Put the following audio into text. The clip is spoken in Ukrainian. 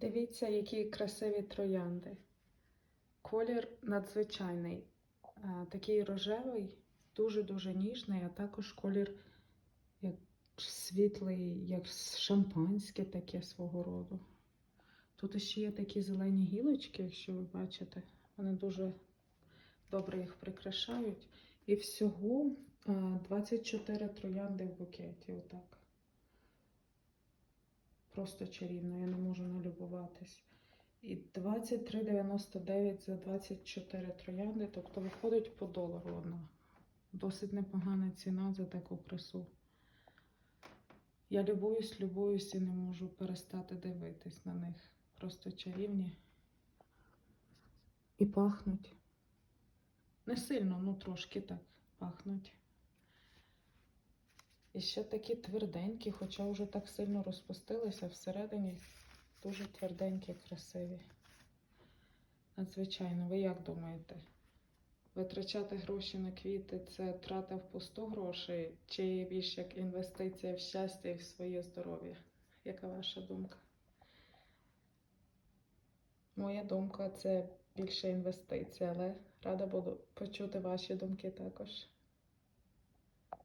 Дивіться, які красиві троянди. Колір надзвичайний. Такий рожевий, дуже-дуже ніжний, а також колір як світлий, як шампанське таке свого роду. Тут ще є такі зелені гілочки, якщо ви бачите. Вони дуже добре їх прикрашають. І всього 24 троянди в букеті. Отак. Просто чарівно, я не можу налюбуватись. І 23,99 за 24 троянди, тобто виходить по долару одна. Досить непогана ціна за таку красу. Я любуюсь, любуюсь і не можу перестати дивитись на них. Просто чарівні. І пахнуть. Не сильно, ну трошки так пахнуть. І ще такі тверденькі, хоча вже так сильно розпустилися всередині. Дуже тверденькі, красиві. Надзвичайно, ви як думаєте? Витрачати гроші на квіти це трата впусту грошей, чи більш як інвестиція в щастя і в своє здоров'я? Яка ваша думка? Моя думка це більше інвестиція, але рада буду почути ваші думки також.